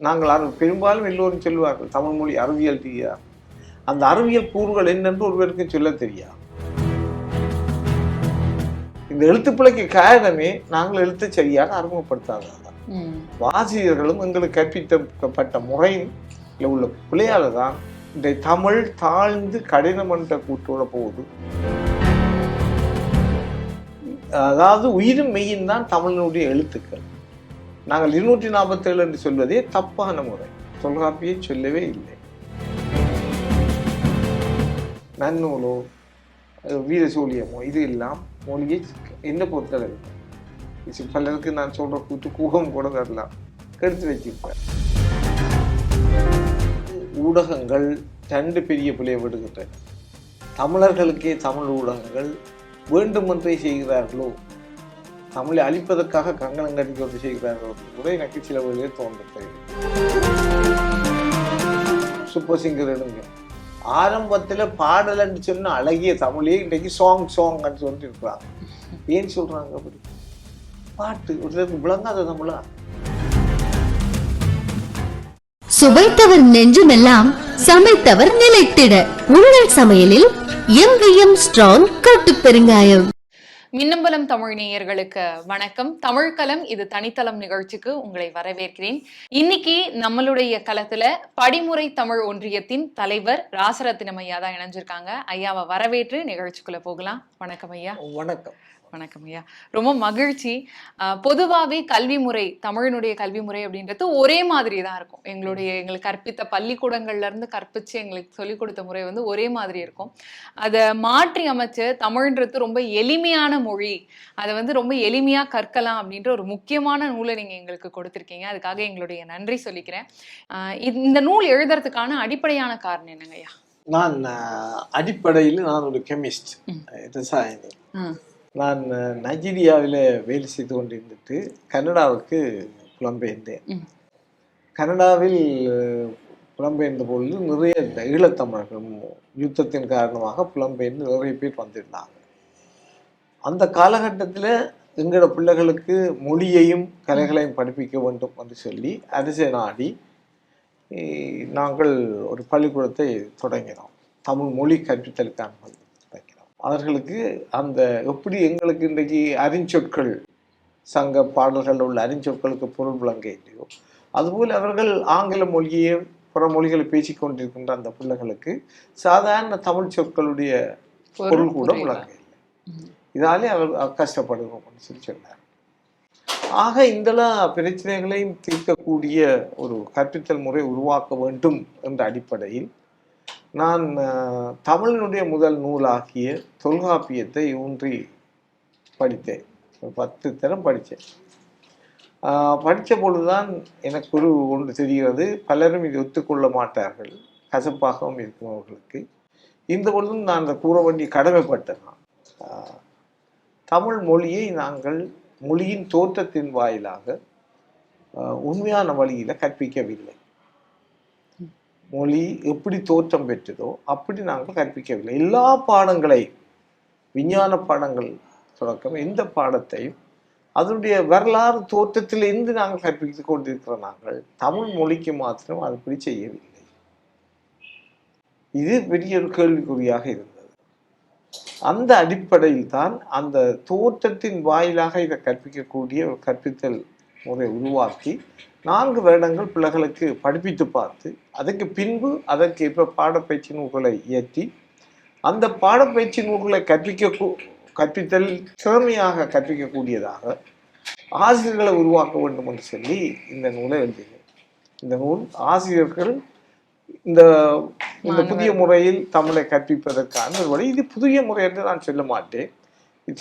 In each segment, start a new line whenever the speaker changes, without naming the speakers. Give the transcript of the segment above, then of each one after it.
நாங்கள் அறி பெரும்பாலும் எல்லோரும் சொல்லுவார்கள் தமிழ் மொழி அறிவியல் ரீதியா அந்த அறிவியல் கூறுகள் என்னென்று ஒருவருக்கும் சொல்ல தெரியாது இந்த எழுத்துப்பிழைக்கு காரணமே நாங்கள் எழுத்து சரியாக அறிமுகப்படுத்தாததான்
ம்.
வாசியர்களும் எங்களுக்கு கற்பிக்கப்பட்ட முறையில் உள்ள பிள்ளையால தான் இந்த தமிழ் தாழ்ந்து கடினம் என்ற கூட்டோட போகுது. அதாவது உயிரும் மெய்யும் தான் தமிழனுடைய எழுத்துக்கள். நாங்கள் இருநூற்றி நாற்பத்தேழு என்று சொல்வதே தப்பான முறை. தொல்காப்பியை சொல்லவே இல்லை. நன்னூலோ வீர வீரசூலியமோ இது எல்லாம் மொழியை என்ன பொறுத்தளவு பலருக்கு நான் சொல்கிற கூத்து கூகம் கூட வரலாம் கெடுத்து வச்சிருப்பேன் ஊடகங்கள் ரெண்டு பெரிய பிள்ளையை விடுகின்றன. தமிழர்களுக்கே தமிழ் ஊடகங்கள் வேண்டுமென்றே செய்கிறார்களோ தமிழை அழிப்பதற்காக கங்கணம் கட்டி கொண்டு செய்கிறார்களோ என்று கூட எனக்கு சில வழியே தோன்றுகிறது சூப்பர் சிங்கர் எடுங்க. ஆரம்பத்தில் பாடலன்னு சொன்ன அழகிய தமிழே இன்றைக்கு சாங் சாங்னு சொல்லிட்டு இருக்கிறாங்க ஏன் சொல்றாங்க அப்படி? பாட்டு ஒருத்தருக்கு விளங்காத தமிழா?
சுவைத்தவர் நெஞ்சுமெல்லாம் சமைத்தவர் நிலைத்திட. உங்கள் சமையலில் எம்விஎம் ஸ்ட்ராங் கட்டு பெருங்காயம்.
மின்னம்பலம் தமிழ் நேயர்களுக்கு வணக்கம். தமிழ்கலம் இது தனித்தளம் நிகழ்ச்சிக்கு உங்களை வரவேற்கிறேன். இன்னைக்கு நம்மளுடைய களத்துல படிமுறை தமிழ் ஒன்றியத்தின் தலைவர் ராசரத்தினம் ஐயா தான் இணைஞ்சிருக்காங்க. ஐயாவை வரவேற்று நிகழ்ச்சிக்குள்ள போகலாம். வணக்கம் ஐயா.
வணக்கம்.
வணக்கம் ஐயா. ரொம்ப மகிழ்ச்சி. ஆஹ் பொதுவாவே கல்வி முறை தமிழனுடைய கல்வி முறை அப்படின்றது ஒரே மாதிரி தான் இருக்கும். எங்களுடைய எங்களுக்கு கற்பித்த பள்ளிக்கூடங்கள்ல இருந்து கற்பிச்சு எங்களுக்கு சொல்லிக் கொடுத்த முறை வந்து ஒரே மாதிரி இருக்கும். அதை மாற்றி அமைச்சு தமிழ்ன்றது ரொம்ப எளிமையான மொழி. அதை வந்து ரொம்ப எளிமையா கற்கலாம் அப்படின்ற ஒரு முக்கியமான நூலை நீங்க எங்களுக்கு கொடுத்திருக்கீங்க. அதுக்காக எங்களுடைய நன்றி சொல்லிக்கிறேன். இந்த- நூல் எழுதுறதுக்கான அடிப்படையான காரணம் என்னங்க ஐயா?
நான் அடிப்படையில் நான் ஒரு கெமிஸ்ட். ரசாயனி. நான் நைஜீரியாவில் வேலை செய்து கொண்டிருந்துட்டு கனடாவுக்கு புலம்பெயர்ந்தேன். கனடாவில் புலம்பெயர்ந்த பொழுது நிறைய ஈழத்தமிழர்கள் யுத்தத்தின் காரணமாக புலம்பெயர்ந்து நிறைய பேர் வந்திருந்தாங்க. அந்த காலகட்டத்தில் எங்களோட பிள்ளைகளுக்கு மொழியையும் கலைகளையும் படிப்பிக்க வேண்டும் என்று சொல்லி அரசை நாடி நாங்கள் ஒரு பள்ளிக்கூடத்தை தொடங்கினோம். தமிழ் மொழி கற்பித்தலுக்கான அவர்களுக்கு அந்த எப்படி எங்களுக்கு இன்றைக்கு அறிஞ்சொற்கள் சங்க பாடல்களில் உள்ள அறிஞ்சொற்களுக்கு பொருள் விளங்க இல்லையோ அதுபோல் அவர்கள் ஆங்கில மொழியை பிற மொழிகளை பேசிக் கொண்டிருக்கின்ற அந்த பிள்ளைகளுக்கு சாதாரண தமிழ் சொற்களுடைய பொருள் கூட. விளங்க இல்லை. இதாலே அவர் கஷ்டப்படுவோம்னு சொல்லி சொன்னார் ஆக இந்தெல்லாம் பிரச்சனைகளையும் தீர்க்கக்கூடிய ஒரு கற்பித்தல் முறை உருவாக்க வேண்டும் என்ற அடிப்படையில் நான் தமிழினுடைய முதல் நூலாகிய தொல்காப்பியத்தை ஊன்றி படித்தேன். ஒரு பத்து தரம் படித்தேன். படித்த பொழுதுதான் எனக்கு ஒரு ஒன்று தெரிகிறது. பலரும் இதை ஒத்துக்கொள்ள மாட்டார்கள். கசப்பாகவும் இருக்கும் அவர்களுக்கு. இந்த பொழுதும் நான் அந்த கூற வேண்டிய கடமைப்பட்டேன் தமிழ் மொழியை நாங்கள் மொழியின் தோற்றத்தின் வாயிலாக உண்மையான வழியில் கற்பிக்கவில்லை. மொழி எப்படி தோற்றம் பெற்றதோ அப்படி நாங்கள் கற்பிக்கவில்லை. எல்லா பாடங்களை விஞ்ஞான பாடங்கள் தொடக்கம் எந்த பாடத்தையும் அதனுடைய வரலாறு தோற்றத்திலிருந்து நாங்கள் கற்பித்துக் கொண்டிருக்கிற நாங்கள் தமிழ் மொழிக்கு மாத்திரம் அதுபடி செய்யவில்லை. இது பெரிய ஒரு கேள்விக்குறியாக இருந்தது. அந்த அடிப்படையில் தான் அந்த தோற்றத்தின் வாயிலாக இதை கற்பிக்கக்கூடிய ஒரு கற்பித்தல் முறை உருவாக்கி நான்கு வருடங்கள் பிள்ளைகளுக்கு படிப்பித்து பார்த்து அதுக்கு பின்பு அதற்கு ஏற்ப பாடப்பயிற்சி நூல்களை இயற்றி அந்த பாடப்பயிற்சி நூல்களை கற்பிக்க கற்பித்தல் திறமையாக கற்பிக்கக்கூடியதாக ஆசிரியர்களை உருவாக்க வேண்டும் என்று சொல்லி இந்த நூலை எழுதினேன். இந்த நூல் ஆசிரியர்கள் இந்த இந்த புதிய முறையில் தமிழை கற்பிப்பதற்கான ஒரு வழி. இது புதிய முறை என்று நான் சொல்ல மாட்டேன்.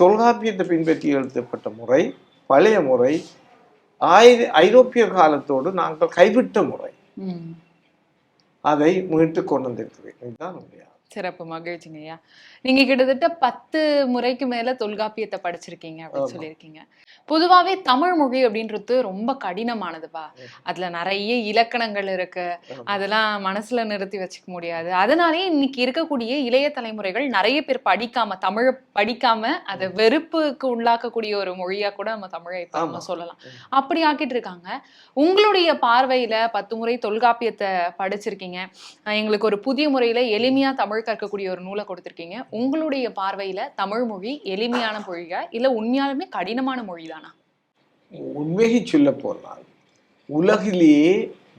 தொல்காப்பியத்தை பின்பற்றி எழுதப்பட்ட முறை பழைய முறை ஆயிர ஐரோப்பிய காலத்தோடு நாங்கள் கைவிட்ட முறை. அதை மீட்டு கொண்டு வந்திருக்கிறேன். இதுதான் உண்மையா?
சிறப்பு மகிழ்ச்சிங்க ஐயா. நீங்க கிட்டத்தட்ட பத்து முறைக்கு மேல தொல்காப்பியத்தை படிச்சிருக்கீங்க அப்படின்னு. சொல்லியிருக்கீங்க. பொதுவாவே தமிழ் மொழி அப்படின்றது ரொம்ப கடினமானதுப்பா. அதுல நிறைய இலக்கணங்கள் இருக்கு. அதெல்லாம் மனசுல நிறுத்தி வச்சுக்க முடியாது. அதனாலே இன்னைக்கு இருக்கக்கூடிய இளைய தலைமுறைகள் நிறைய பேர் படிக்காம தமிழ படிக்காம அதை வெறுப்புக்கு உள்ளாக்கக்கூடிய ஒரு மொழியா கூட நம்ம தமிழை இப்ப நம்ம. சொல்லலாம். அப்படி ஆக்கிட்டு இருக்காங்க. உங்களுடைய பார்வையில பத்து முறை தொல்காப்பியத்தை படிச்சிருக்கீங்க. எங்களுக்கு ஒரு புதிய முறையில எளிமையா தமிழ் கற்கக்கூடிய ஒரு நூலை கொடுத்துருக்கீங்க. உங்களுடைய பார்வையில தமிழ் மொழி எளிமையான மொழியா இல்ல உண்மையாலுமே கடினமான மொழிதானா?
உண்மையை சொல்ல போனால் உலகிலேயே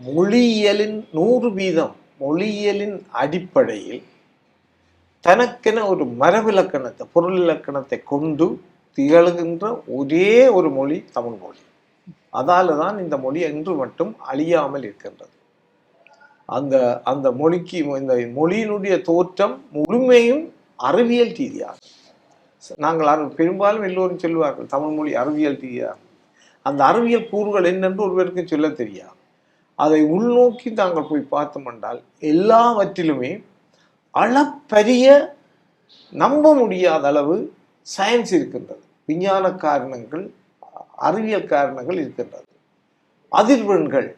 மொழியியலின் நூறு வீதம் மொழியியலின் அடிப்படையில் தனக்கென ஒரு மரபிலக்கணத்தை பொருள் இலக்கணத்தை கொண்டு திகழ்கின்ற ஒரே ஒரு மொழி தமிழ் மொழி. அதால தான் இந்த மொழி என்று மட்டும் அழியாமல் இருக்கின்றது. அந்த அந்த மொழிக்கு இந்த மொழியினுடைய தோற்றம் முழுமையும் அறிவியல் ரீதியாக. நாங்கள் அறி- பெரும்பாலும் எல்லோரும் சொல்லுவார்கள் தமிழ் மொழி அறிவியல் ரீதியாக. அந்த அறிவியல் கூறுகள் என்னென்று ஒருவருக்கும் சொல்ல தெரியாது. அதை உள்நோக்கி நாங்கள் போய் பார்த்தோம் என்றால் எல்லாவற்றிலுமே அளப்பரிய நம்ப முடியாத அளவு சயின்ஸ் இருக்கின்றது. விஞ்ஞான காரணங்கள் அறிவியல் காரணங்கள் இருக்கின்றது. அதிர்வெண்கள்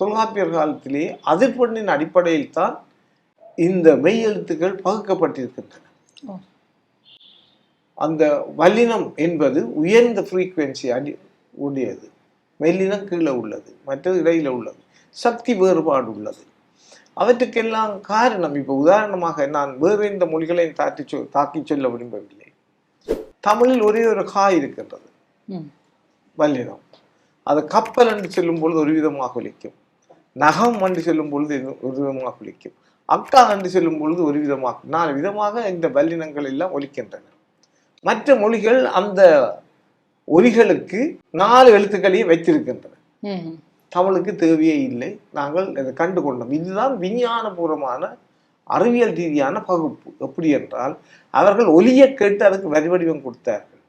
தொல்காப்பியர் காலத்திலே அதிர்வெண்ணின் அடிப்படையில் தான் இந்த மெய்யெழுத்துக்கள் பகுக்கப்பட்டிருக்கின்றன. அந்த வல்லினம் என்பது உயர்ந்த ஃப்ரீக்குவென்சி அடி உடையது. மெல்லினம் கீழே உள்ளது மற்றது இடையில உள்ளது. சக்தி வேறுபாடு உள்ளது. அவற்றுக்கெல்லாம் காரணம் இப்போ உதாரணமாக நான் வேறு எந்த மொழிகளையும் தாக்கி சொல் தாக்கி சொல்ல விரும்பவில்லை. தமிழில் ஒரே ஒரு கா இருக்கின்றது. வல்லினம். அது கப்பல் என்று சொல்லும் பொழுது ஒரு விதமாக ஒலிக்கும். நகம் என்று சொல்லும் பொழுது ஒரு விதமாக ஒலிக்கும். அக்கா என்று சொல்லும் பொழுது ஒரு விதமாக நாலு விதமாக இந்த வல்லினங்கள் எல்லாம் ஒலிக்கின்றன. மற்ற மொழிகள் அந்த ஒலிகளுக்கு நாலு எழுத்துக்களையும் வைத்திருக்கின்றன. தமிழுக்கு தேவையே இல்லை. நாங்கள் இதை கண்டு கொண்டோம் இதுதான் விஞ்ஞானபூர்வமான அறிவியல் ரீதியான பகுப்பு. எப்படி என்றால் அவர்கள் ஒலியை கேட்டு அதுக்கு வரி வடிவம் கொடுத்தார்கள்.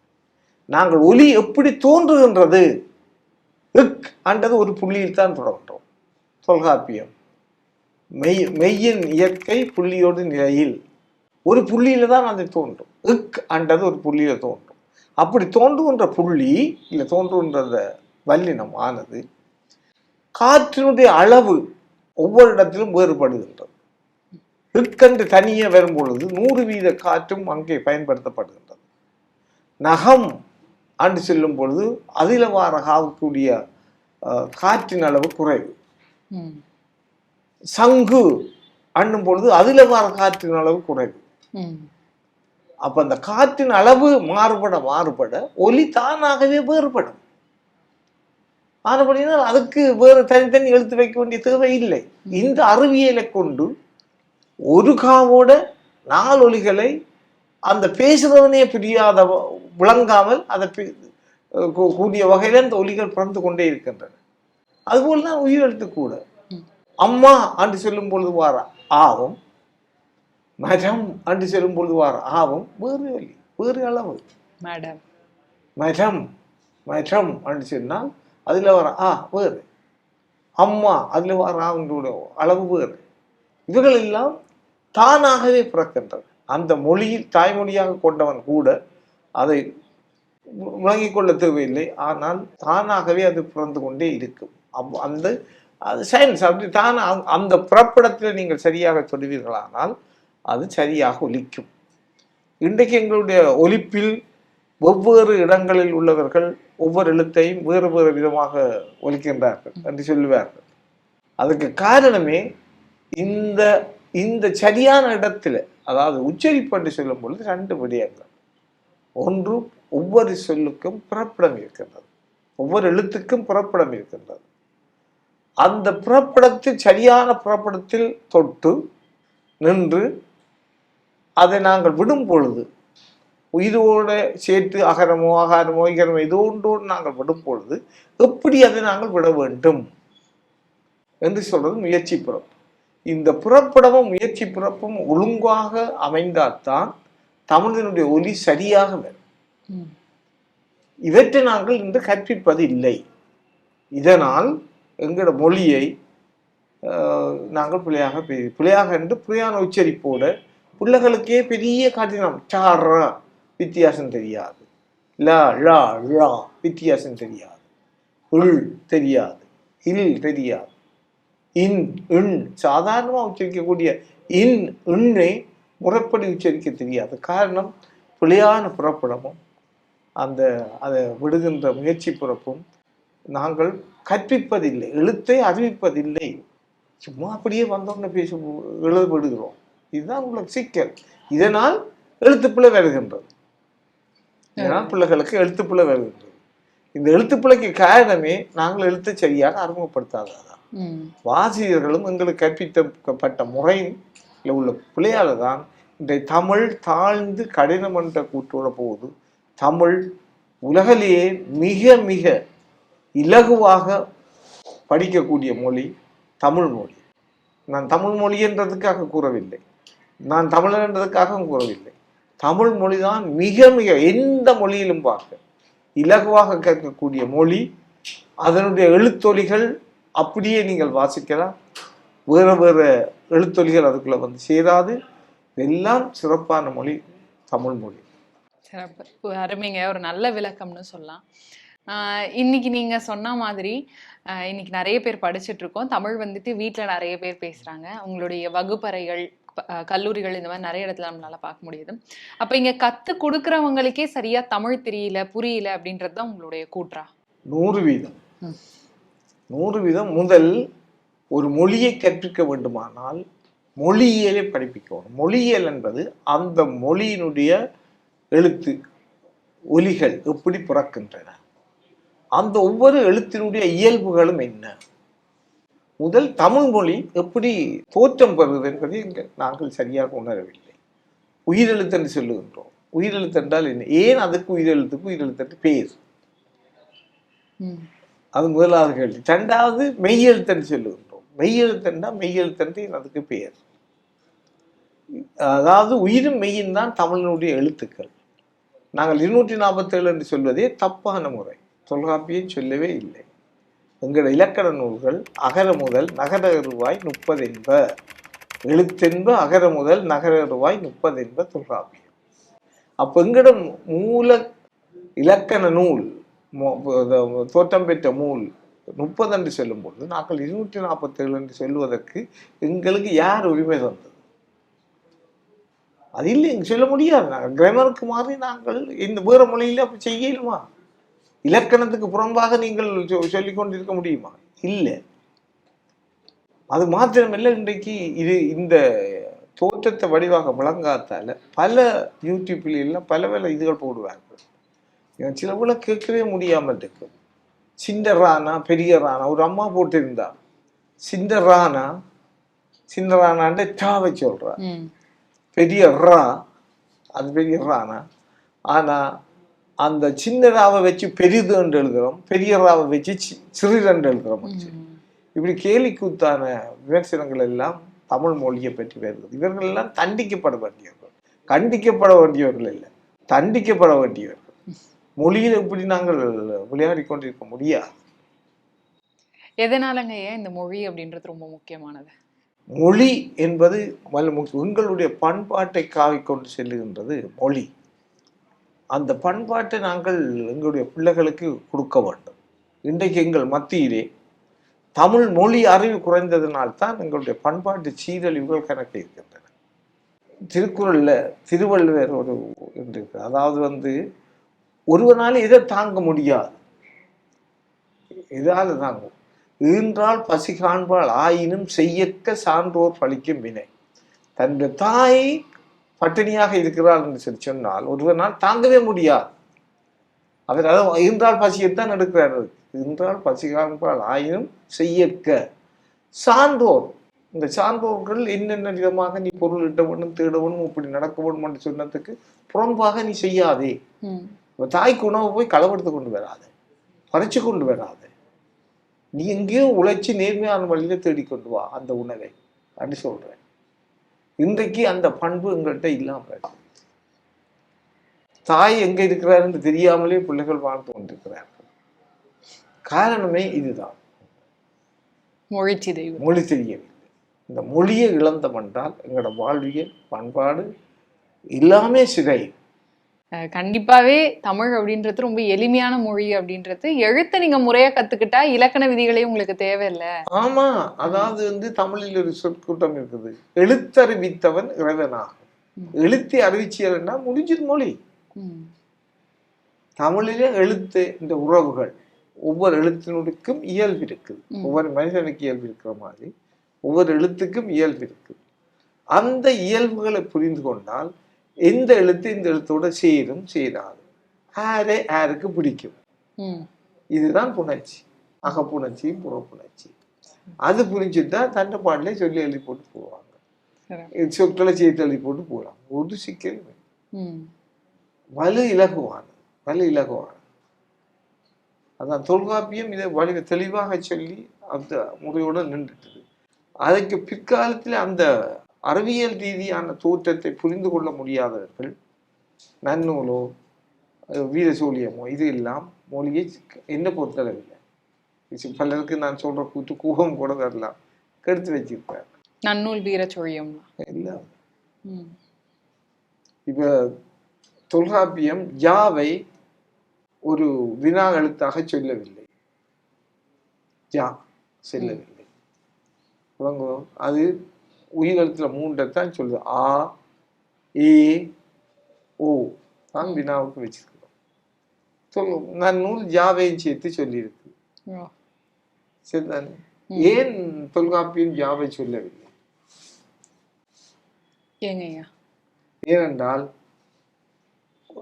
நாங்கள் ஒலி எப்படி தோன்றுகின்றது? அன்றது ஒரு புள்ளியில் தான் தொடர்ந்தோம். தொல்காப்பியம் மெய் மெய்யின் இயற்கை புள்ளியோடு நிலையில். ஒரு புள்ளியில தான் அது தோன்றும். இக் அன்றது ஒரு புள்ளியில தோன்றும். அப்படி தோன்றுகின்ற புள்ளி இல்லை தோன்றுகின்ற வல்லினம் ஆனது காற்றினுடைய அளவு ஒவ்வொரு இடத்திலும் வேறுபடுகின்றது. இற்கன்று தனியே வரும் பொழுது நூறு வீத காற்றும் அங்கே பயன்படுத்தப்படுகின்றது. நகம் ஆண்டு செல்லும் பொழுது அதில் வார ஆகக்கூடிய காற்றின் அளவு குறைவு. சங்கு அண்ணும் பொழுது அதில் வார காற்றின் அளவு குறைவு. அப்ப அந்த காற்றின் அளவு மாறுபட மாறுபட ஒலி தானாகவே வேறுபடும். மாறுபடினால் அதுக்கு வேறு தனித்தனி எழுத்து வைக்க வேண்டிய தேவை இல்லை. இந்த அறிவியலை கொண்டு ஒரு காவோட நாலு ஒலிகளை அந்த பேசுறவனே புரியாத விளங்காமல் அதை கூடிய வகையில் அந்த ஒலிகள் பிறந்து கொண்டே இருக்கின்றன. அதுபோல் தான் உயிரெழுத்து கூட அம்மா என்று சொல்லும் பொழுது வார ஆவும் மரம் என்று சொல்லும் பொழுது வார ஆவும் வேறு ஒலி வேறு அளவு.
மேடம்.
மரம் மரம் என்று சொன்னால் அதில் வர ஆ வேறு. அம்மா அதில் வர ஆவுடைய அளவு வேறு. இவைகள் எல்லாம் தானாகவே பிறக்கின்றன. அந்த மொழியில் தாய்மொழியாக கொண்டவன் கூட அதை விளங்கிக் கொள்ள தேவையில்லை. ஆனால் தானாகவே அது பிறந்து கொண்டே இருக்கும். அவ் அந்த அது சயின்ஸ் அப்படி தான் அந்த- அந்த பிறப்பிடத்தில் நீங்கள் சரியாக சொல்வீர்களானால் அது சரியாக ஒலிக்கும். இன்றைக்கு எங்களுடைய ஒலிப்பில் ஒவ்வொரு இடங்களில் உள்ளவர்கள் ஒவ்வொரு எழுத்தையும் வேறு வேறு விதமாக ஒலிக்கின்றார்கள் என்று சொல்லுவார்கள். அதுக்கு காரணமே இந்த இந்த சரியான இடத்துல அதாவது உச்சரிப்பு சொல்லும் பொழுது ரெண்டு விடயங்கள். ஒன்று ஒவ்வொரு சொல்லுக்கும் புறப்படம் இருக்கின்றது. ஒவ்வொரு எழுத்துக்கும் புறப்படம் இருக்கின்றது. அந்த பிறப்பிடத்தில் சரியான பிறப்பிடத்தில் தொட்டு நின்று அதை நாங்கள் விடும் பொழுது இதோட சேர்த்து அகரமோ அகாரமோ இகரமோ இது ஒன்றோடு நாங்கள் விடும் பொழுது எப்படி அதை நாங்கள் விட வேண்டும் என்று சொல்றது முயற்சி பிறப்பு. இந்த புறப்படமும் முயற்சி பிறப்பும் ஒழுங்காக அமைந்தால்தான் தமிழினுடைய ஒலி சரியாக வரும். இவற்றை நாங்கள் இன்று கற்பிப்பது இல்லை இதனால் எங்களோட மொழியை நாங்கள் பிள்ளையாக பிள்ளையாக என்று பிள்ளையான உச்சரிப்போடு பிள்ளைகளுக்கே பெரிய கடினம் சார வித்தியாசம் தெரியாது. லா ழா ழா வித்தியாசம் தெரியாது. உள் தெரியாது. இல் தெரியாது. இன் இன் சாதாரணமாக உச்சரிக்கக்கூடிய இன் இன்னை முறைப்படி உச்சரிக்க தெரியாது. காரணம் பிழையான புறப்படமும் அந்த அதை விடுகின்ற முயற்சி பிறப்பும் நாங்கள் கற்பிப்பதில்லை எழுத்தை அறிவிப்பதில்லை. சும்மா அப்படியே வந்தோன்னு பேசி எழுத விடுகிறோம். இதுதான் உங்களுக்கு சிக்கல். இதனால் எழுத்துப்பிழை வருகின்றது. இதனால் பிள்ளைகளுக்கு எழுத்துப்பிழை வருகின்றது. இந்த எழுத்துப்பிழைக்கு காரணமே நாங்கள் எழுத்து சரியாக அறிமுகப்படுத்தாததான். வாசியர்களும் எங்களுக்கு கற்பிக்கப்பட்ட முறையில் உள்ள பிள்ளையால தான் இன்றைய தமிழ் தாழ்ந்து கடினம் என்ற கூற்றோட போகுது தமிழ் உலகிலேயே மிக மிக இலகுவாக படிக்கக்கூடிய மொழி தமிழ் மொழி. நான் தமிழ் மொழி என்றதுக்காக கூறவில்லை. நான் தமிழர் என்றதுக்காக கூறவில்லை. தமிழ் மொழி தான் மிக மிக எந்த மொழியிலும் பார்க்க இலகுவாக கேட்கக்கூடிய மொழி. அதனுடைய எழுத்தொலிகள் அப்படியே நீங்கள் வாசிக்கலாம். வேறு வேறு எழுத்தொலிகள் அதுக்குள்ளே வந்து சேராது. எல்லாம் சிறப்பான மொழி தமிழ் மொழி.
சிறப்பு. அருமைங்க. ஒரு நல்ல விளக்கம்னு சொல்லலாம். இன்னைக்கு நீங்க சொன்ன மாதிரி இன்னைக்கு நிறைய பேர் படிச்சுட்டு இருக்கோம். தமிழ் வந்துட்டு வீட்ல நிறைய பேர் பேசுறாங்க. உங்களுடைய வகுப்பறைகள் கல்லூரிகள் இந்த மாதிரி நிறைய இடத்துல நம்மளால பார்க்க முடியுது. அப்ப இங்க கத்து கொடுக்கறவங்களுக்கே சரியா தமிழ் தெரியல புரியல அப்படின்றது தான் உங்களுடைய கூற்றா?
நூறு வீதம். நூறு வீதம் முதல் ஒரு மொழியை கற்பிக்க வேண்டுமானால் மொழியியலை படிப்பிக்கணும். மொழியியல் என்பது அந்த மொழியினுடைய எழுத்து ஒலிகள் எப்படி பிறக்கின்றன? அந்த ஒவ்வொரு எழுத்தினுடைய இயல்புகளும் என்ன? முதல் தமிழ் மொழி எப்படி தோற்றம் பெறுவது என்பதை இங்க நாங்கள் சரியாக உணரவில்லை. உயிரெழுத்து என்று சொல்லுகின்றோம். உயிரெழுத்து என்றால் என்ன? ஏன் அதுக்கு உயிரெழுத்துக்கு உயிரெழுத்து பேர். அது முதலாவது கேள்வி. ரெண்டாவது மெய்யெழுத்தன்னு சொல்லுகின்றோம். மெய்யெழுத்தன்னா மெய்யெழுத்தன்று அதுக்கு பெயர் அதாவது உயிரும் மெய்யும் தான் தமிழனுடைய எழுத்துக்கள். நாங்கள் இருநூற்றி நாற்பத்தேழு என்று சொல்வதே தப்பான முறை. தொல்காப்பியம் சொல்லவே இல்லை. எங்கள் இலக்கண நூல்கள் அகர முதல் நகர ரூபாய் முப்பது என்ப. எழுத்தென்ப அகர முதல் நகர ரூபாய் முப்பது என்ப தொல்காப்பியம். அப்போ எங்களோட மூல இலக்கண நூல் தோற்றம் பெற்ற நூல் முப்பது என்று சொல்லும்போது நாங்கள் இருநூற்றி நாற்பத்தேழு என்று சொல்லுவதற்கு எங்களுக்கு யார் உரிமை தந்தது? அது இல்லை இங்க சொல்ல முடியாது. நாங்கள் கிராமருக்கு மாறி நாங்கள் இந்த வேறு மொழியில் அப்படி செய்யலுமா? இலக்கணத்துக்கு புறம்பாக நீங்கள் சொல்லிக் கொண்டிருக்க முடியுமா? இல்லை. அது மாத்திரமல்ல இன்றைக்கு இது இந்த தோற்றத்தை வடிவாக விளங்காத்தால பல யூடியூப்ல எல்லாம் பல பல இதுகள் போடுவார்கள். எனக்கு சில கூட கேட்கவே முடியாமல் இருக்கும். சின்ன ராணா பெரிய ராணா ஒரு அம்மா போட்டிருந்தா சின்ன ராணா சின்ன ராணாண்ட டாவை சொல்றா. பெரிய ரா அது பெரிய ராணா ஆனா அந்த சின்ன ராவை வச்சு பெரிது என்று எழுதுறோம் பெரிய ராவை வச்சு சிறிது என்று எழுதுறோம்
ம்.
இப்படி கேலிக்கூத்தான விமர்சனங்கள் எல்லாம் தமிழ் மொழியை பற்றி வருகிறது இவர்கள் எல்லாம் தண்டிக்கப்பட வேண்டியவர்கள். கண்டிக்கப்பட வேண்டியவர்கள் இல்லை. தண்டிக்கப்பட வேண்டியவர்கள். மொழியில் இப்படி நாங்கள் விளையாடி கொண்டிருக்க முடியாது.
எதனாலங்க ஏன் இந்த மொழி அப்படின்றது ரொம்ப முக்கியமானது?
மொழி என்பது. எங்களுடைய பண்பாட்டை காவிக்கொண்டு செல்லுகின்றது மொழி. அந்த பண்பாட்டை நாங்கள் எங்களுடைய பிள்ளைகளுக்கு கொடுக்க வேண்டும். இன்றைக்கு எங்கள் மத்தியிலே தமிழ் மொழி அறிவு குறைந்ததினால்தான் எங்களுடைய பண்பாட்டு சீரழிவுகள் கணக்கு இருக்கின்றன. திருக்குறளில் திருவள்ளுவர் ஒரு என்று இருக்கு. அதாவது வந்து ஒருவனால் இதை தாங்க முடியாது. இதால் தாங்கும் ஈன்றால் பசி காண்பால் ஆயினும் செய்யக்க சான்றோர் பழிக்கும் வினை. தன்னுடைய தாய் பட்டினியாக இருக்கிறாள் என்று சொல்லி சொன்னால் ஒருவனால் தாங்கவே முடியாது. அவர் அதாவது ஈன்றால் பசியைத்தான் எடுக்கிறார். ஈன்றால் பசி காண்பால் ஆயினும் செய்யக்க சான்றோர். இந்த சான்றோர்கள் என்னென்ன விதமாக நீ பொருள் இட்ட வேணும் தேட வேணும் இப்படி நடக்க வேணும் என்று சொன்னதுக்கு புறம்பாக நீ செய்யாதே. தாய்க்கு உணவு போய் களவெடுத்து கொண்டு வராது. பறிச்சு கொண்டு வராது. நீ எங்கேயோ உழைச்சி நேர்மையான வழியில தேடிக்கொண்டு வா அந்த உணவை. அப்படி சொல்றேன். இன்றைக்கு அந்த பண்பு எங்கள்கிட்ட இல்லாம இருக்கு. தாய் எங்க இருக்கிறாருன்னு தெரியாமலே பிள்ளைகள் வாழ்ந்து கொண்டிருக்கிறார்கள். காரணமே இதுதான்.
மொழி சிதைவு
மொழி தெரியவில்லை. இந்த மொழியை இழந்தம் என்றால் எங்களோட வாழ்வியல் பண்பாடு எல்லாமே சிதை
அஹ் கண்டிப்பாவே தமிழ் அப்படின்றது ரொம்ப எளிமையான மொழி அப்படின்றது. எழுத்தை நீங்க முறையா கத்துக்கிட்டா இலக்கண விதிகளே உங்களுக்கு தேவையில்லை.
ஆமா அதாவது வந்து தமிழில் ஒரு சொற்கூட்டம் இருக்குது. எழுத்தறிவித்தவன் இறைவனாகும். எழுத்தி அறிவிச்சியல்னா முடிஞ்சது மொழி. தமிழிலே எழுத்து இந்த உறவுகள். ஒவ்வொரு எழுத்தினுக்கும் இயல்பு இருக்குது. ஒவ்வொரு மனிதனுக்கு இயல்பு இருக்கிற மாதிரி. ஒவ்வொரு எழுத்துக்கும் இயல்பு இருக்கு அந்த இயல்புகளை புரிந்து கொண்டால் எந்த எழுத்து இந்த எழுத்தோட சேரும் சேராது. ஆரே ஆருக்கு பிடிக்கும். இதுதான் புணர்ச்சி. அகப்புணர்ச்சியும் புறப்புணர்ச்சி அது புரிஞ்சுட்டா தண்டை பாடலே சொல்லி எழுதி போட்டு போவாங்க சொற்களை சேர்த்து எழுதி போட்டு போகலாம் ஒரு சிக்கல் இல்லை.
ம்.
வலு இலகுவான வலு இலகுவான அதான் தொல்காப்பியம் இதை வழி தெளிவாக சொல்லி அந்த முறையோடு நின்றுட்டது. அதற்கு பிற்காலத்தில் அந்த அறிவியல் ரீதியான தோற்றத்தை புரிந்து கொள்ள முடியாதவர்கள் நன்னூலோ வீரசூலியமோ இது எல்லாம் மொழியை என்ன பொறுத்தளவில்லை. இது பலருக்கு நான் சொல்ற கூத்து கூகம் கூட வரலாம். கெடுத்து வச்சிருப்பார்.
நன்னூல் வீர சொழியம்
இல்லை. இப்ப தொல்காப்பியம் யாவை ஒரு வினா எழுத்தாக சொல்லவில்லை. யா சொல்லவில்லை. விளங்குதோ? அது உயிரெழுத்துல மூன்றைத்தான் சொல்லுது. ஆ ஏ ஓ. தான் வினாவுக்கு வச்சிருக்கிறோம். சொல் நான் நூல் யாவையும் சேர்த்து சொல்லியிருக்கு. சரிதானே? ஏன் தொல்காப்பியம் யாவை சொல்லவில்லை? ஏனென்றால்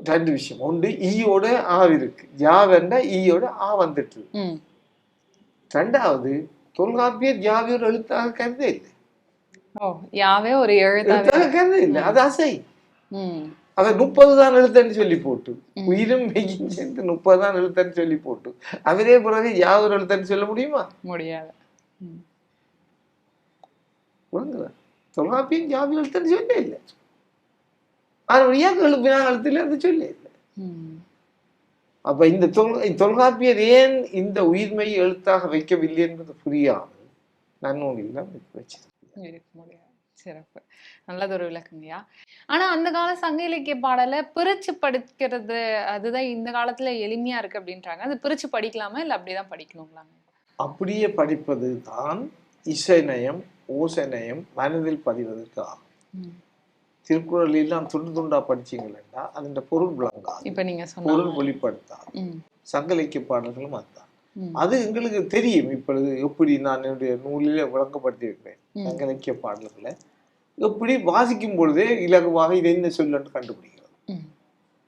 ரெண்டு விஷயம். ஒன்று ஈயோட ஆ இருக்கு. யாவெண்டா ஈயோட ஆ வந்துட்டு. ரெண்டாவது தொல்காப்பியர் யாவையோட எழுத்தாக கருதே இல்லை
யாவே ஒரு எழுத்தாவே
எழுத்தாக கருதே இல்லை அது
ம்.
அவர் முப்பது தான் எழுத்தன்னு சொல்லி போட்டு. உயிரும் மெய்யும் சேர்ந்து முப்பது தான் எழுத்தன்னு சொல்லி போட்டு அவரே பிறகு யாவர் எழுத்தன்னு சொல்ல முடியுமா?
முடியாது.
விளங்குதா தொல்காப்பியம் யாவை எழுத்தன்னு சொல்ல இல்லை. ஏன் எழுப்பினா எழுத்துல அது சொல்ல இல்லை. அப்ப இந்த தொல் தொல்காப்பியர் ஏன் இந்த உயிர்மை எழுத்தாக வைக்கவில்லை என்பது புரியாமல் நன்னூலில் தான் வச்சிருக்கேன்
இருக்க முடியாது சிறப்பு. நல்லதொரு விளக்குங்கய்யா. ஆனா அந்த கால சங்க இலக்கிய பாடலை பிரிச்சு படிக்கிறது அதுதான் இந்த காலத்துல எளிமையா இருக்கு அப்படின்றாங்க. அது பிரிச்சு படிக்கலாமா இல்ல அப்படிதான் படிக்கணுங்களாங்க?
அப்படியே படிப்பது தான் இசைநயம் ஓசைநயம் மனதில் பதிவதற்கு ஆகும். திருக்குறள் எல்லாம் துண்டு துண்டா படிச்சீங்களா அதன் பொருள் விளங்காது.
இப்ப நீங்க
பொருள் வெளிப்படுத்தாது. சங்க இலக்கிய பாடல்களும் அதுதான். அது எங்களுக்கு தெரியும். இப்பொழுது எப்படி நான் என்னுடைய நூலிலே விளங்கப்படுத்தியிருக்கிறேன்.
ம்.
சங்க இலக்கிய பாடல்களை. எப்படி வாசிக்கும் பொழுதே இலகுவாக இது என்ன சொல்லுன்னு கண்டுபிடிக்கிறோம்.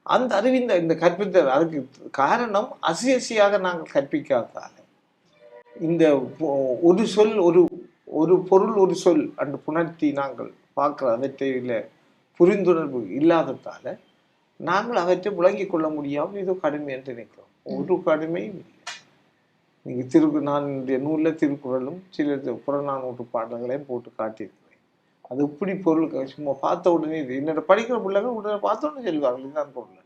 அந்த அறிவிந்த இந்த கற்பித்தல் அதுக்கு காரணம் அசியசியாக நாங்கள் கற்பிக்காததால. இந்த ஒரு சொல் ஒரு ஒரு பொருள் ஒரு சொல் அந்த புணர்த்தி நாங்கள் பார்க்குற அவற்றையில் புரிந்துணர்வு இல்லாததால நாங்கள் அவற்றை விளங்கிக் கொள்ள முடியாமல் ஏதோ கடுமை என்று நினைக்கிறோம். ஒரு கடுமையும் இல்லை. நீங்க திருக்கு நான் என்னுடைய நூலில் திருக்குறளும் சில புறநானூற்று பாடல்களையும் போட்டு காட்டியிருக்கிறேன். அது எப்படி பொருள்? சும்மா பார்த்த உடனே இது என்னோட படிக்கிற பிள்ளைங்க உடனே பார்த்த உடனே சொல்லுவாங்க இதுதான் பொருள்.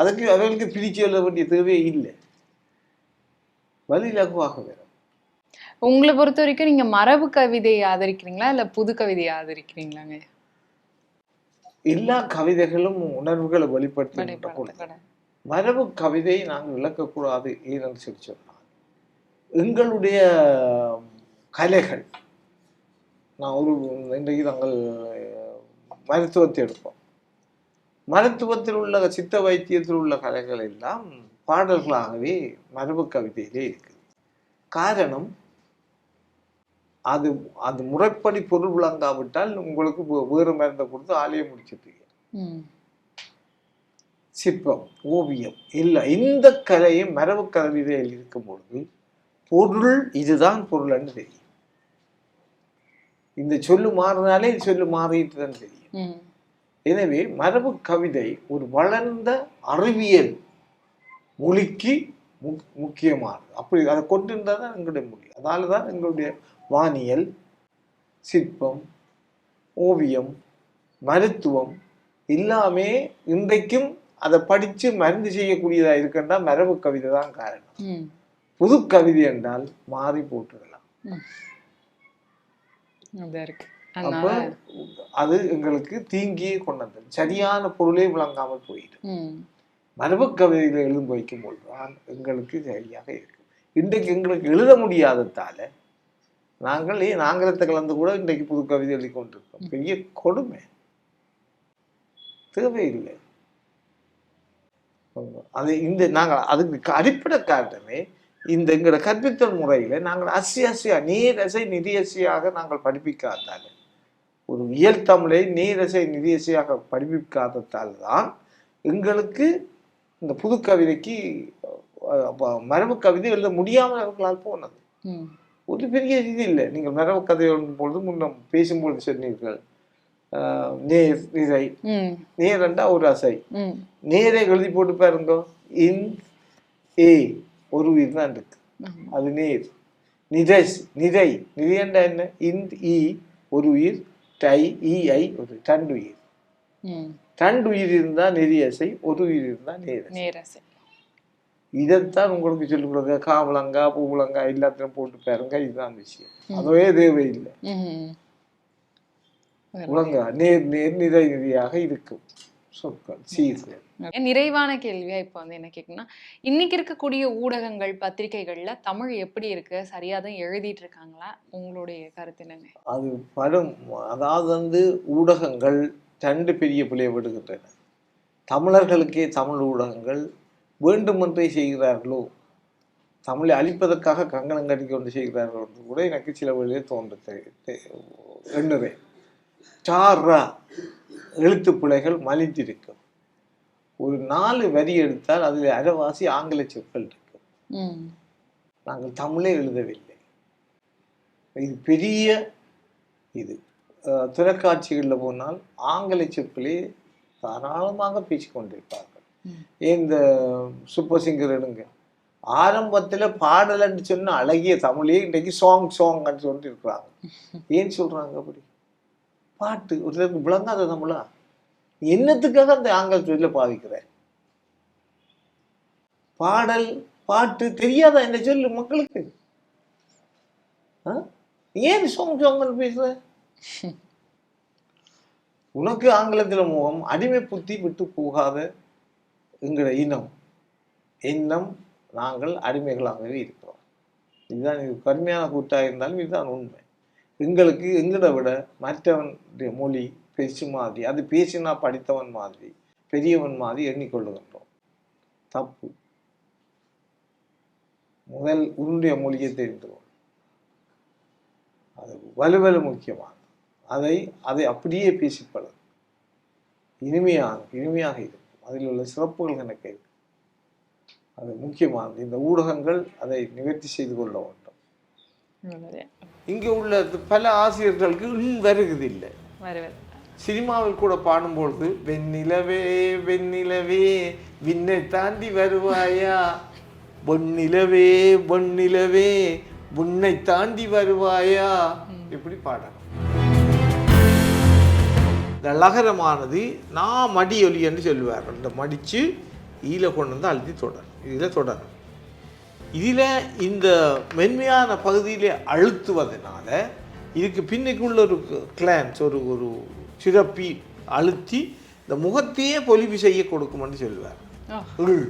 அதுக்கு அவர்களுக்கு பிரிச்சு எழுத வேண்டிய தேவையே இல்லை. வலி இலகுவாக வேறு
உங்களை பொறுத்த வரைக்கும் நீங்க மரபு கவிதையை ஆதரிக்கிறீங்களா? இல்ல புது கவிதையை ஆதரிக்கிறீங்களாங்க?
எல்லா கவிதைகளும் உணர்வுகளை வெளிப்படுத்தி. மரபு கவிதையை நாங்கள் விளக்கக்கூடாது ஏனென்று சொல்லி சொன்னால். எங்களுடைய கலைகள் நான் ஒரு இன்றைக்கு நாங்கள் மருத்துவத்தை எடுப்போம். மருத்துவத்தில் உள்ள சித்த வைத்தியத்தில் உள்ள கலைகள் எல்லாம் பாடல்களாகவே மரபு கவிதையிலே இருக்குது. காரணம் அது அது முறைப்படி பொருள் விளங்காவிட்டால் உங்களுக்கு வேறு மருந்தை கொடுத்து ஆலயம் முடிச்சிட்டீங்க
ம்.
சிற்பம் ஓவியம் இல்லை இந்த கலையும் மரபு கவிதையில் இருக்கும் பொழுது பொருள் இதுதான் பொருள்னு தெரியும். இந்த சொல்லு மாறினாலே சொல்லு மாறிட்டு தான் தெரியும். எனவே மரபு கவிதை ஒரு வளர்ந்த அறிவியல் மொழிக்கு முக் முக்கியமானது. அப்படி அதை கொண்டிருந்தால் தான் எங்களுடைய மொழி. அதனால தான் எங்களுடைய வானியல் சிற்பம் ஓவியம் மருத்துவம் எல்லாமே இன்றைக்கும் அதை படித்து மருந்து செய்யக்கூடியதாக இருக்கின்றா மரபு கவிதை தான் காரணம். புது கவிதை என்றால் மாறி போட்டுடலாம்.
ம். அதான் இருக்கு.
அப்ப
அதனால
அது எங்களுக்கு தீங்கியே கொண்டது. சரியான பொருளே விளங்காமல் போயிடும். மரபு கவிதைகளை எழுதும் வைக்கும்போது தான் எங்களுக்கு சரியாக இருக்கு. இன்றைக்கு எங்களுக்கு எழுத முடியாததால நாங்கள் ஏன் ஆங்கிலத்தை கலந்து கூட இன்றைக்கு புது கவிதை எழுதி கொண்டிருக்கோம் பெரிய கொடுமை. தேவையில்லை. அது இந்த நாங்கள் அதுக்கு அடிப்படை காரணமே இந்த எங்களோட கற்பித்தல் முறையில நாங்கள் அசியாசியா நீரசை நிதியசியாக நாங்கள் படிப்பிக்காதால ஒரு இயல் தமிழை நீரசை நிதியசியாக படிப்பிக்காததால் தான் எங்களுக்கு இந்த புது கவிதைக்கு மரபு கவிதை எழுத முடியாமல் அவர்களால் போனது. ஒரு பெரிய இது இல்லை. நீங்கள் மரபு கதை எழுதும் பொழுது முன்னம் பேசும்பொழுது சொன்னீர்கள் நேர்
ம்.
நேரண்டா ஒரு அசை. நேரே எழுதி போட்டு பாருங்க. இன் ஏ ஒரு உயிர் தான் இருக்கு. அது நேர். நிரஸ் நிறை நிறையண்டா என்ன? இந்த் இ ஒரு உயிர் டை இ ஐ ஒரு டண்டு உயிர்.
ம்.
டண்டு உயிர் இருந்தா நெறியசை ஒரு உயிர் இருந்தா நேர்
நேரசை.
இதைத்தான் உங்களுக்கு சொல்லிக் கொடுக்க காவலங்கா பூவலங்கா எல்லாத்தையும் போட்டு பாருங்க இதுதான் விஷயம். அதுவே தேவையில்லை.
ம்
உலங்கா நேர் நேர் நிறை நிறையாக இருக்கும். சொற்கள் சீர்கள்.
நிறைவான கேள்வியா இப்போ வந்து என்ன கேக்குன்னா இன்னைக்கு இருக்கக்கூடிய ஊடகங்கள் பத்திரிகைகள்ல தமிழ் எப்படி இருக்கு? சரியா தான் எழுதிட்டு இருக்காங்களா? உங்களுடைய கருத்து என்னங்க?
அது படும் அதாவது வந்து ஊடகங்கள் ரெண்டு பெரிய பிள்ளைய விடுகின்றன. தமிழர்களுக்கே தமிழ் ஊடகங்கள் வேண்டுமென்றே செய்கிறார்களோ தமிழை அழிப்பதற்காக கங்கணம் கட்டி கொண்டு செய்கிறார்கள் என்று கூட எனக்கு சில வழியே தோன்று எண்ணுவேன். சாரா எழுத்து பிள்ளைகள் மலிந்திருக்கும். ஒரு நாலு வரி எடுத்தால் அதில் அரைவாசி ஆங்கில சொற்கள் இருக்கும்
ம்.
நாங்கள் தமிழே எழுதவில்லை. இது பெரிய இது. தொலைக்காட்சிகளில் போனால் ஆங்கில சொற்களே தாராளமாக பேசிக்கொண்டிருப்பார்கள். இந்த சூப்பர் சிங்கர் எடுங்க? ஆரம்பத்தில் பாடலன்னு சொன்ன அழகிய தமிழே இன்றைக்கு சாங் சாங்னு சொல்லிட்டு இருக்கிறாங்க ஏன் சொல்றாங்க அப்படி? பாட்டு ஒருத்தருக்கு விளங்காத தமிழா? என்னத்துக்காக அந்த ஆங்கில சொல்ல பாவிக்கிற? பாடல் பாட்டு தெரியாதா? என்ன சொல்லு மக்களுக்கு? ஆ? ஏன் சோங் சாங்கன்னு பேசுற? உனக்கு ஆங்கிலத்தில் முகம் அடிமை புத்தி விட்டு போகாத எங்கள இனம். எண்ணம் நாங்கள் அடிமைகளாகவே இருக்கிறோம். இதுதான் இது கடுமையான கூட்டாக இருந்தாலும் இதுதான் உண்மை. எங்களுக்கு எங்களை விட மற்றவனுடைய மொழி பேச்சு மாதிரி அது பேசினா படித்தவன் மாதிரி பெரியவன் மாதிரி எண்ணிக்கொள்ளுகின்றோம். தப்பு. முதல் உன்னுடைய மொழியை தெரிந்து கொள் அது வலுவலு முக்கியமானது. அதை அதை அப்படியே பேசிப்பழகு இனிமையான இனிமையாக இருக்கும். அதில் உள்ள சிறப்புகள் எனக்கு இருக்கு. அது முக்கியமானது. இந்த ஊடகங்கள் அதை நிவர்த்தி செய்து கொள்ள வேண்டும். இங்கே உள்ள பல ஆசிரியர்களுக்கு இன்னும் வருகிறது இல்லை
வருவது.
சினிமாவில் கூட பாடும்பொழுது வெண்ணிலவே வெண்ணிலவே விண்ணை தாண்டி வருவாயா? பொன்னிலவே பொன்னிலவே உன்னை தாண்டி வருவாயா? இப்படி பாடணும் இந்த லகரமானது நான் மடி ஒலி என்று சொல்லுவார் இந்த மடித்து இதில் கொண்டு வந்து அழுத்தி தொடரும் இதில் தொடரும் இதில் இந்த மென்மையான பகுதியிலே அழுத்துவதனால இதுக்கு பின்னுக்குள்ள ஒரு கிளான்ஸ் ஒரு ஒரு சிறப்பி அழுத்தி இந்த முகத்தையே பொலிவு செய்ய கொடுக்கும்னு சொல்லுவார்
ஓ,
இழ்.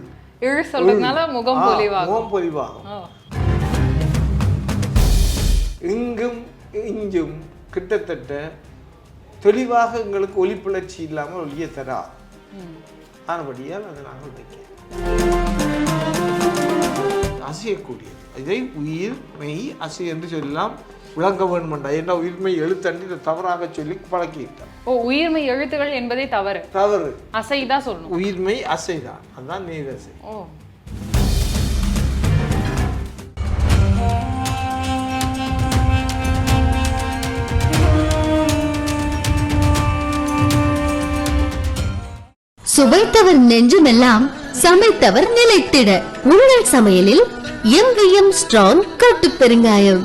இழு சொல்றதுனால முகம் பொலிவாகும்.
முகம் பொலிவாகும். இங்கும் இங்கும் கிட்டத்தட்ட தெளிவாக எங்களுக்கு ஒளிப்புணர்ச்சி இல்லாமல் ஒளிய தரா. ஆனபடியால் அதை நாங்கள் வைக்க அசையக்கூடியது. இதை உயிர் மெய் அசை என்று சொல்லலாம். விளங்க வேண்டுமெண்டா ஏன்னா உயிர்மை எழுத்தண்டி இதை தவறாக சொல்லி பழக்கிட்டார்.
ஓ உயிர்மை எழுத்துகள் என்பதே தவறு.
தவறு.
அசைதான் சொல்லணும்.
உயிர்மை அசைதான். அதுதான் நீரசை
ஓ.
சுவைத்தவர் நெஞ்சுமெல்லாம் சமைத்தவர் நிலைத்திட. உங்கள் சமையலில் எம் ஸ்ட்ராங் கட்டு பெருங்காயம்.